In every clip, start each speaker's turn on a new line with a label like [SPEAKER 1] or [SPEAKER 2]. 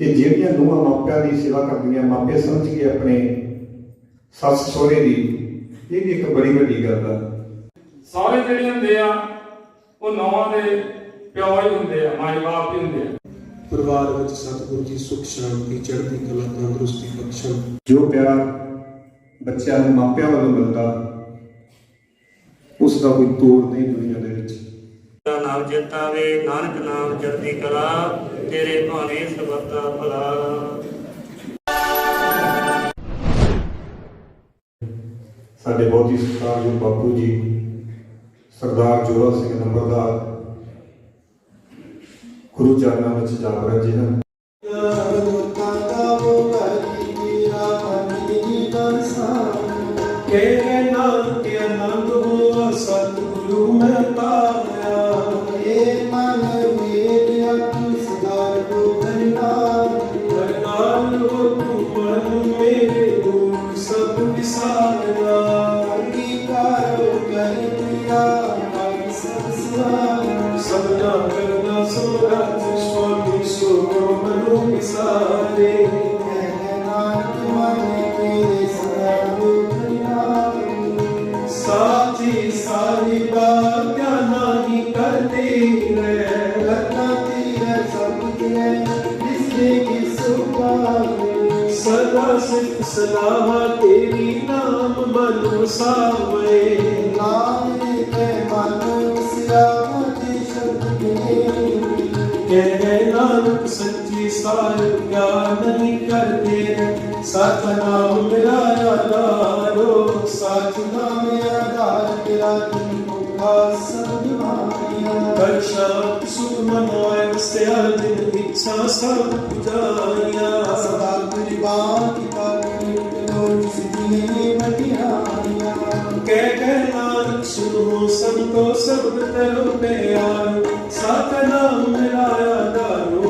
[SPEAKER 1] ਕਿ ਜਿਹੜੀਆਂ ਨੂੰਹਾਂ ਮਾਪਿਆਂ ਦੀ ਸੇਵਾ ਕਰਦੀਆਂ ਮਾਪੇ ਸਮਝ ਕੇ ਆਪਣੇ ਸੱਸ ਸਹੁਰੇ ਦੀ ਇਹ ਵੀ ਇੱਕ ਬੜੀ ਵੱਡੀ ਗੱਲ ਆ।
[SPEAKER 2] ਸਾਰੇ ਜਿਹੜੇ ਹੁੰਦੇ ਆ ਉਹ ਨੌਵਾਂ ਦੇ ਪਿਓ ਹੀ ਹੁੰਦੇ ਆ ਮਾਈ ਬਾਪ ਹੀ ਹੁੰਦੇ ਆ।
[SPEAKER 3] ਪਰਿਵਾਰ ਵਿੱਚ ਸਤਿਗੁਰੂ ਜੀ ਸੁਖ ਸ਼ਾਂਤੀ ਚੜ੍ਹਦੀ ਕਲਾ ਤੰਦਰੁਸਤੀ ਬਖਸ਼ਣ।
[SPEAKER 1] ਜੋ ਪਿਆਰ ਬੱਚਿਆਂ ਨੂੰ ਮਾਪਿਆਂ ਵੱਲੋਂ ਮਿਲਦਾ ਉਸ ਦਾ ਕੋਈ ਤੋੜ ਨਹੀਂ ਦੁਨੀਆ ਦਾ
[SPEAKER 4] ਨਾਮ ਚੇਤਾਵੇ ਨਾਨਕ ਨਾਮ ਚੜ੍ਹਦੀ ਕਲਾ, ਤੇਰੇ ਭਾਣੇ ਸਰਬੱਤਾ ਭਲਾ।
[SPEAKER 1] ਸਾਡੇ ਬਹੁਤ ਹੀ ਸਤਿਕਾਰਯੋਗ ਬਾਪੂ ਜੀ, ਸਰਦਾਰ ਜੋਰਾ ਸਿੰਘ ਨੰਬਰਦਾਰ, ਗੁਰੂ ਚਰਨਾਂ ਵਿੱਚ ਜਾ ਰਹੇ ਹਨ
[SPEAKER 3] ਵਿਸਾਰੇ ਸਾਚੀ ਸਾਰੀ ਬਾਤ ਨਹੀਂ ਕਰਦੀ ਰਹਿ ਸਦਾ ਸਿਫਤ ਸਲਾਹ ਤੇਰੀ ਨਾਮ ਮਨ ਵਸਾਵੇ ਕਹਿ ਨਾਨਕ ਸੱਚੀ ਸਾਰ ਗਿਆਨ ਨਹੀਂ ਕਰਦੇ। ਸਤ ਨਾਮ ਮੇਰਾ ਆਧਾਰੋ ਸਚ ਨਾਮ ਆਧਾਰ ਤੇਰਾ ਤੁਮ ਕੋ ਸਭ ਬਖਸ਼ਾ ਸੁਖ ਮਨੋਇ ਵਸਿਆ ਦਿਨ ਇੱਛਾ ਸਭ ਪੁਜਾਰੀਆਂ। ਸਦਾ ਕਹਿ ਕਹਿ ਨਾਨਕ, ਸੁਣੋ ਸੰਤੋ ਸਬਦ ਤਰੁ ਪਿਆਰ ਸਤ ਨਾਮ ਮੇਰਾ ਆਧਾਰੋ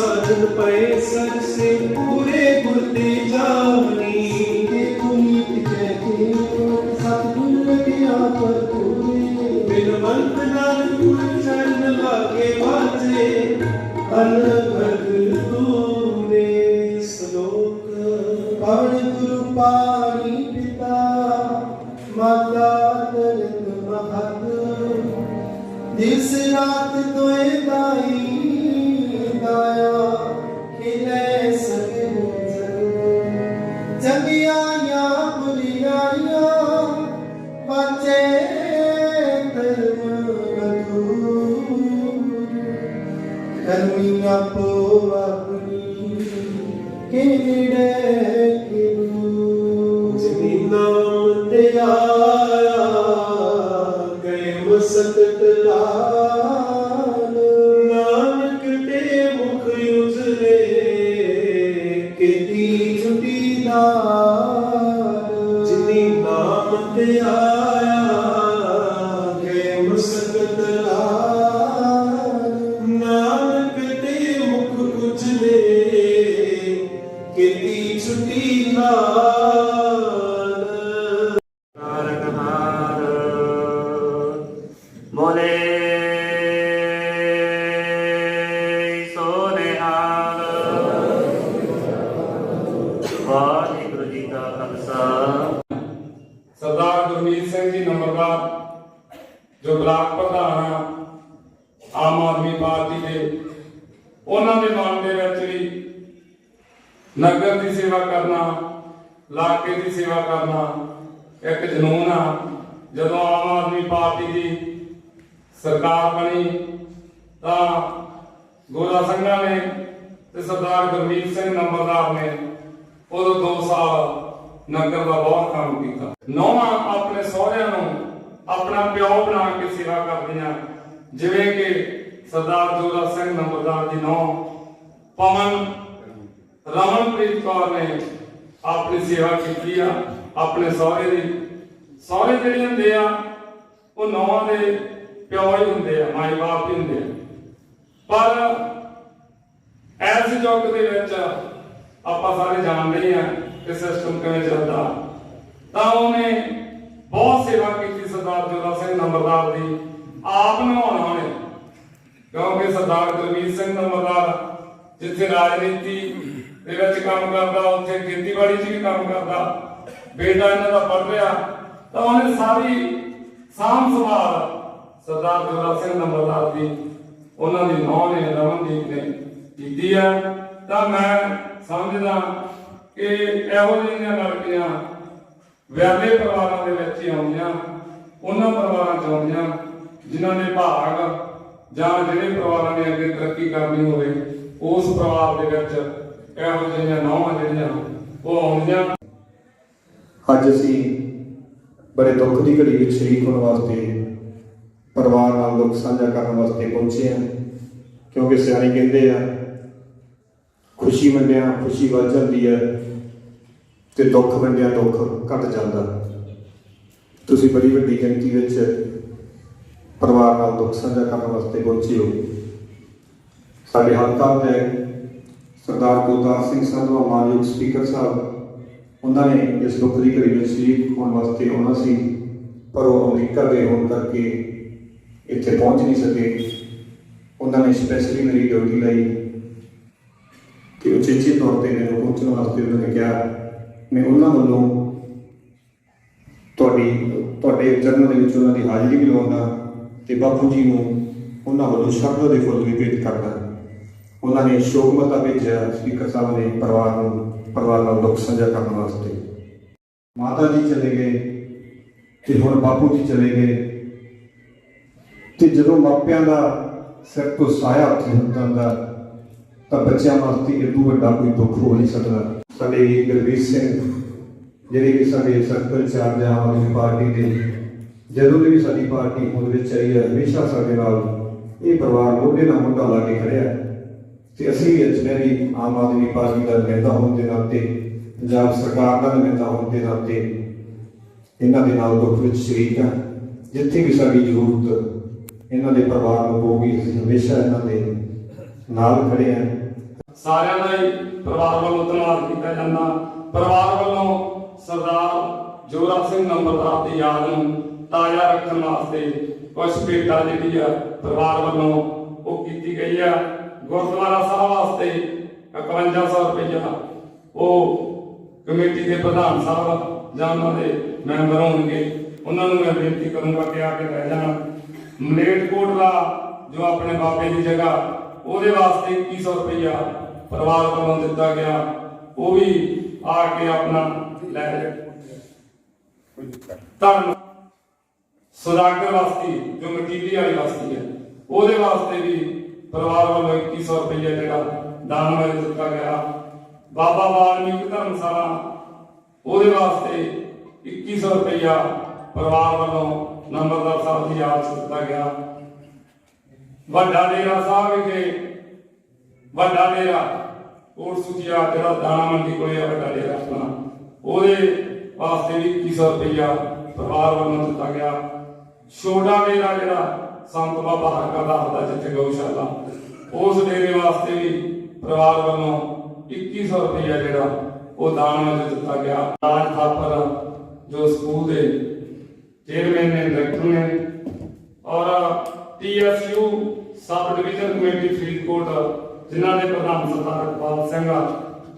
[SPEAKER 3] ਸਾਜਨ ਪਏ ਸਰ ਸੇ ਪੂਰੇ ਗੁਰ ਤੇ ਜਾਵਨੀ ਬਿਨਵੰਤ ਨਾਨਕ ਗੁਰ ਚਰਨ ਲਾਗੇ ਵਾਜੇ ਅਨਭਗ ਤੂਨੇ ਸ਼ਲੋਕ।
[SPEAKER 5] ਪਵਨ ਗੁਰੂ ਪਾਣੀ ਪਿਤਾ ਮਾਤਾ ਤਰਤ ਮਹਤ। ਦਿਸ ਰਾਤ ਤੋਏ ਦਾਈ
[SPEAKER 3] Oh, ਛੁਟੀ
[SPEAKER 4] ਜੋ
[SPEAKER 2] ਪ੍ਰਧਾਨ ਆਮ ਆਦਮੀ ਪਾਰਟੀ ਦੇ, ਉਹਨਾਂ ਦੇ ਮਨ ਦੇ ਵਿੱਚ ਵੀ ਨਗਰ ਦੀ ਸੇਵਾ ਕਰਨਾ, ਇਲਾਕੇ ਦੀ ਸੇਵਾ ਕਰਨਾ ਇੱਕ ਜਨੂਨ ਆ। ਜਦੋਂ ਆਮ ਆਦਮੀ ਪਾਰਟੀ ਦੀ ਸਰਕਾਰ ਬਣੀ, ਤਾਂ ਗੋਲਾ ਸਿੰਘਾਂ ਨੇ ਤੇ ਸਰਦਾਰ ਗੁਰਮੀਤ ਸਿੰਘ ਨੰਬਰਦਾਰ ਨੇ ਉਦੋਂ 2 ਸਾਲ ਨਗਰ ਦਾ ਬਹੁਤ ਕੰਮ ਕੀਤਾ। ਨੌਵਾਂ ਆਪਣੇ ਸਹੁਰਿਆਂ ਨੂੰ ਆਪਣਾ ਪਿਓ ਬਣਾ ਕੇ ਸੇਵਾ ਕਰਦੀਆਂ ਜਿਵੇਂ ਕਿ ਸਰਦਾਰ ਜੋਰਾ ਸਿੰਘ ਨੰਬਰਦਾਰ ਦੀ ਨੌ, ਪਵਨ, ਰਮਨਪ੍ਰੀਤ ਕੌਰ ਨੇ ਆਪਣੀ ਸੇਵਾ ਕੀਤੀ ਆ, ਆਪਣੇ ਸਹੁਰੇ ਦੀ। ਸਹੁਰੇ ਜਿਹੜੇ ਹੁੰਦੇ ਆ, ਉਹ ਨੌਵਾਂ ਦੇ ਪਿਓ ਹੀ ਹੁੰਦੇ ਆ ਮਾਈ ਬਾਪ ਹੀ ਹੁੰਦੇ ਆ। ਪਰ ਐਸ ਯੁੱਗ ਦੇ ਵਿੱਚ ਆਪਾਂ ਸਾਰੇ ਜਾਣਦੇ ਆ ਕਿ ਸਿਸਟਮ ਕਿਵੇਂ ਚੱਲਦਾ। ਤਾਂ ਉਹਨੇ ਬਹੁਤ ਸੇਵਾ ਕੀਤੀ ਸਰਦਾਰ ਜੋਰਾ ਸਿੰਘ ਨੰਬਰਦਾਰ ਦੀ ਆਪ ਨਹਾਉਣਾ ਉਹਨੇ ਕਿਉਂਕਿ ਸਰਦਾਰ ਗੁਰਮੀਤ ਸਿੰਘ ਨੰਬਰਦਾਰ ਜਿੱਥੇ ਰਾਜਨੀਤੀ ਦੇ ਵਿੱਚ ਕੰਮ ਕਰਦਾ, ਉੱਥੇ ਖੇਤੀਬਾੜੀ 'ਚ ਵੀ ਕੰਮ ਕਰਦਾ, ਬੇਟਾ ਇਹਨਾਂ ਦਾ ਪੜ੍ਹ ਰਿਹਾ, ਤਾਂ ਉਹਨੇ ਸਾਰੀ ਸਾਂਭ ਸੰਭਾਲ ਸਰਦਾਰ ਜੋਰਾ ਸਿੰਘ ਨੰਬਰਦਾਰ ਦੀ ਉਹਨਾਂ ਦੀ ਨੌਂ ਨੇ ਰਮਨਦੀਪ ਨੇ ਕੀਤੀ ਹੈ ਤਾਂ ਮੈਂ ਸਮਝਦਾ ਕਿ ਇਹੋ ਜਿਹੀਆਂ ਲੜਕੀਆਂ ਵਿਆਹੇ ਪਰਿਵਾਰਾਂ ਦੇ ਵਿੱਚ ਹੀ ਆਉਂਦੀਆਂ। ਉਹਨਾਂ ਪਰਿਵਾਰਾਂ ਚ ਆਉਂਦੀਆਂ, ਜਿਨ੍ਹਾਂ ਨੇ ਭਾਗ ਜਾਂ ਜਿਹੜੇ ਪਰਿਵਾਰਾਂ ਨੇ ਅੱਗੇ ਤਰੱਕੀ ਕਰਨੀ ਹੋਵੇ, ਉਸ ਪਰਿਵਾਰ ਦੇ ਵਿੱਚ ਇਹੋ ਜਿਹੀਆਂ ਨੌਵਾਂ ਜਿਹੜੀਆਂ, ਉਹ ਆਉਂਦੀਆਂ।
[SPEAKER 1] ਅੱਜ ਅਸੀਂ ਬੜੇ ਦੁੱਖ ਦੀ ਘੜੀ ਵਿੱਚ ਸ਼ਰੀਕ ਹੋਣ ਵਾਸਤੇ, ਪਰਿਵਾਰ ਨਾਲ ਦੁੱਖ ਸਾਂਝਾ ਕਰਨ ਵਾਸਤੇ ਪਹੁੰਚੇ ਹਾਂ, ਕਿਉਂਕਿ ਸਿਆਣੇ ਕਹਿੰਦੇ ਆ, ਖੁਸ਼ੀ ਮੰਨਿਆ ਖੁਸ਼ੀ ਵੱਧ ਜਾਂਦੀ ਹੈ ਤੇ ਦੁੱਖ ਮੰਨਿਆ ਦੁੱਖ ਘਟ ਜਾਂਦਾ। ਤੁਸੀਂ ਬੜੀ ਵੱਡੀ ਗਿਣਤੀ ਵਿੱਚ ਪਰਿਵਾਰ ਨਾਲ ਦੁੱਖ ਸਾਂਝਾ ਕਰਨ ਵਾਸਤੇ ਪਹੁੰਚੇ ਹੋ। ਸਾਡੇ ਹਲਕਾ ਦੇ ਸਰਦਾਰ ਗੁਰਦਾਸ ਸਿੰਘ ਸੰਧਵਾ ਮਾਨਯੋਗ ਸਪੀਕਰ ਸਾਹਿਬ, ਉਹਨਾਂ ਨੇ ਇਸ ਦੁੱਖ ਦੀ ਘੜੀ ਵਿੱਚ ਸ਼ਰੀਕ ਹੋਣ ਵਾਸਤੇ ਆਉਣਾ ਸੀ, ਪਰ ਉਹ ਅਮਰੀਕਾ ਗਏ ਹੋਣ ਕਰਕੇ ਇੱਥੇ ਪਹੁੰਚ ਨਹੀਂ ਸਕੇ। ਉਹਨਾਂ ਨੇ ਸਪੈਸ਼ਲੀ ਮੇਰੀ ਡਿਊਟੀ ਲਈ ਕਿ ਉਚੇਚੇ ਤੌਰ ਤੇ ਮੈਨੂੰ ਪਹੁੰਚਣ ਵਾਸਤੇ ਉਹਨਾਂ ਨੇ ਕਿਹਾ। ਮੈਂ ਉਹਨਾਂ ਵੱਲੋਂ ਤੁਹਾਡੀ, ਤੁਹਾਡੇ ਚਰਨਾਂ ਦੇ ਵਿੱਚ ਉਹਨਾਂ ਦੀ ਹਾਜ਼ਰੀ ਵੀ ਲਵਾਉਂਦਾ ਤੇ ਬਾਪੂ ਜੀ ਨੂੰ ਉਹਨਾਂ ਵੱਲੋਂ ਸ਼ਬਦ ਦੇ ਫੁੱਲ ਵੀ ਭੇਟ ਕਰਦਾ। ਉਹਨਾਂ ਨੇ ਸ਼ੋਕ ਮਤਾ ਭੇਜਿਆ ਸਪੀਕਰ ਸਾਹਿਬ ਨੇ ਪਰਿਵਾਰ ਨੂੰ, ਪਰਿਵਾਰ ਨਾਲ ਦੁੱਖ ਸਾਂਝਾ ਕਰਨ ਵਾਸਤੇ। ਮਾਤਾ ਜੀ ਚਲੇ ਗਏ ਤੇ ਹੁਣ ਬਾਪੂ ਜੀ ਚਲੇ ਗਏ। ਤੇ ਜਦੋਂ ਮਾਪਿਆਂ ਦਾ ਸਿਰ ਤੋਂ ਸਾਇਆ ਉੱਥੇ ਹੁੰਦਾ ਹੁੰਦਾ ਤਾਂ ਬੱਚਿਆਂ ਵਾਸਤੇ ਇਹ ਤੋਂ ਵੱਡਾ ਕੋਈ ਦੁੱਖ ਹੋ ਨਹੀਂ ਸਕਦਾ। ਸਾਡੇ ਗੁਰਵੀਰ ਸਿੰਘ ਜਿਹੜੇ ਕਿ ਸਾਡੇ circle charge Aam Aadmi Party ਦੇ ਜਦੋਂ ਦੀ ਵੀ ਸਾਡੀ ਪਾਰਟੀ ਹੋਂਦ ਵਿੱਚ ਆਈ ਹੈ, ਹਮੇਸ਼ਾ ਸਾਡੇ ਨਾਲ ਇਹ ਪਰਿਵਾਰ ਮੋਢੇ ਨਾਲ ਮੋਢਾ ਲਾ ਕੇ ਖੜਿਆ ਤੇ ਅਸੀਂ ਵੀ ਅੱਜ ਵੀ ਆਮ ਆਦਮੀ ਪਾਰਟੀ ਦਾ ਨੁਮਾਇੰਦਾ ਹੋਣ ਦੇ ਨਾਤੇ, ਪੰਜਾਬ ਸਰਕਾਰ ਦਾ ਨੁਮਾਇੰਦਾ ਹੋਣ ਦੇ ਨਾਤੇ ਇਹਨਾਂ ਦੇ ਨਾਲ ਦੁੱਖ ਵਿੱਚ ਸ਼ਰੀਕ ਹਾਂ। ਜਿੱਥੇ ਵੀ ਸਾਡੀ ਜ਼ਰੂਰਤ ਇਹਨਾਂ ਦੇ ਪਰਿਵਾਰ ਨੂੰ ਹੋਊਗੀ ਅਸੀਂ ਹਮੇਸ਼ਾ ਇਹਨਾਂ ਦੇ ਨਾਲ ਖੜੇ ਹਾਂ।
[SPEAKER 2] ਸਾਰਿਆਂ ਦਾ ਹੀ ਪਰਿਵਾਰ ਵੱਲੋਂ ਧੰਨਵਾਦ ਕੀਤਾ ਜਾਂਦਾ। ਪਰਿਵਾਰ ਵੱਲੋਂ ਸਰਦਾਰ ਜੋਰਾ ਸਿੰਘ ਨੰਬਰਦਾਰ ਦੀ ਯਾਦ ਨੂੰ ਤਾਜ਼ਾ ਰੱਖਣ ਵਾਸਤੇ ਕੁਝ ਭੇਟਾ ਜਿਹੜੀ ਆ ਪਰਿਵਾਰ ਵੱਲੋਂ ਉਹ ਕੀਤੀ ਗਈ ਆ। ਗੁਰਦੁਆਰਾ ਸਾਹਿਬ ਵਾਸਤੇ 5100 ਰੁਪਇਆ ਉਹ ਕਮੇਟੀ ਦੇ ਪ੍ਰਧਾਨ ਸਾਹਿਬ ਜਾਂ ਉਹਨਾਂ ਦੇ ਮੈਂਬਰ ਹੋਣਗੇ, ਉਹਨਾਂ ਨੂੰ ਮੈਂ ਬੇਨਤੀ ਕਰੂੰਗਾ ਕਿ ਆ ਕੇ ਲੈ ਜਾਣ। ਮਲੇਟਕੋਟਲਾ ਜੋ ਆਪਣੇ ਬਾਬੇ ਦੀ ਜਗ੍ਹਾ, ਉਹਦੇ ਵਾਸਤੇ 2100 ਰੁਪਇਆ ਪਰਿਵਾਰ ਵੱਲੋਂ ਦਿੱਤਾ ਗਿਆ। ਉਹ ਵੀ ਆ ਕੇ ਆਪਣਾ ਲੈ ਧੰਨ ਸੁਦਾਗਰ ਵਾਸਤੇ, ਜੋ ਮਟੀਰੀ ਵਾਲੀ ਵਾਸਤੇ ਹੈ। ਉਹਦੇ ਵਾਸਤੇ ਵੀ ਪਰਿਵਾਰ ਵੱਲੋਂ 2100 ਰੁਪਇਆ ਜਿਹੜਾ ਦਾਨ ਵਜੋਂ ਦਿੱਤਾ ਗਿਆ। ਬਾਬਾ ਵਾਲਮੀਕ ਧਰਮਸ਼ਾਲਾ, ਉਹਦੇ ਵਾਸਤੇ 2100 ਰੁਪਇਆ ਪਰਿਵਾਰ ਵੱਲੋਂ ਨੰਬਰਦਾਰ ਸਾਹਿਬ ਦੀ ਯਾਦ 'ਚ ਦਿੱਤਾ ਗਿਆ। ਵੱਡਾ ਡੇਰਾ ਸਾਹਿਬ ਵਿਖੇ, ਵੱਡਾ ਡੇਰਾ, ਕੋਟ ਸੁਚਿਆ ਜਿਹੜਾ ਦਾਣਾ ਮੰਡੀ ਕੋਲੇ ਆ, ਵੱਡਾ ਡੇਰਾ ਆਪਣਾ। ਉਹਦੇ ਵਾਸਤੇ ਵੀ 2100 ਰੁਪਇਆ ਪਰਿਵਾਰ ਵੱਲੋਂ ਦਿੱਤਾ ਗਿਆ। ਛੋਟਾ ਡੇਰਾ ਜਿਹੜਾ ਸੰਤ ਬਾਬਾ ਹਰਕਾ ਦਾ ਹੁੰਦਾ ਜਿੱਥੇ ਗਊਸ਼ਾਲਾ, ਉਸ ਡੇਰੇ ਵਾਸਤੇ ਵੀ ਪਰਿਵਾਰ ਵੱਲੋਂ 2100 ਰੁਪਇਆ ਜਿਹੜਾ ਉਹ ਦਾਨ ਵਜੋਂ ਦਿੱਤਾ ਗਿਆ। ਰਾਜ ਥਾਪਰ, ਜੋ ਸਕੂਲ ਦੇ ਚੇਅਰਮੈਨ ਨੇ, ਡਾਇਰੈਕਟਰ ਨੇ ਔਰ TSU sub division committee Faridkot, ਜਿਨ੍ਹਾਂ ਦੇ ਪ੍ਰਧਾਨ ਸਰਦਾਰ ਇਕਬਾਲ ਸਿੰਘ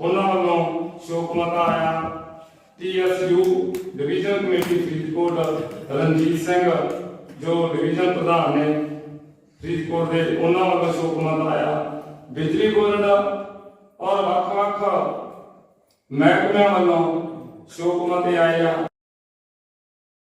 [SPEAKER 2] ਉਹਨਾਂ ਵੱਲੋਂ ਸ਼ੋਕ ਮਤਾ ਆਇਆ। TSU division committee Faridkot Ranjit Singh, ਜੋ ਡਿਵੀਜ਼ਨ ਪ੍ਰਧਾਨ ਨੇ ਫਰੀਦਕੋਟ ਦੇ ਉਹਨਾਂ ਵੱਲੋਂ ਸ਼ੋਕ ਮਤਾ ਆਇਆ। ਬਿਜਲੀ ਬੋਰਡ ਔਰ ਵੱਖ-ਵੱਖ ਮਹਿਕਮਿਆਂ ਵੱਲੋਂ ਸ਼ੋਕ ਮਤੇ ਆਏ ਆ।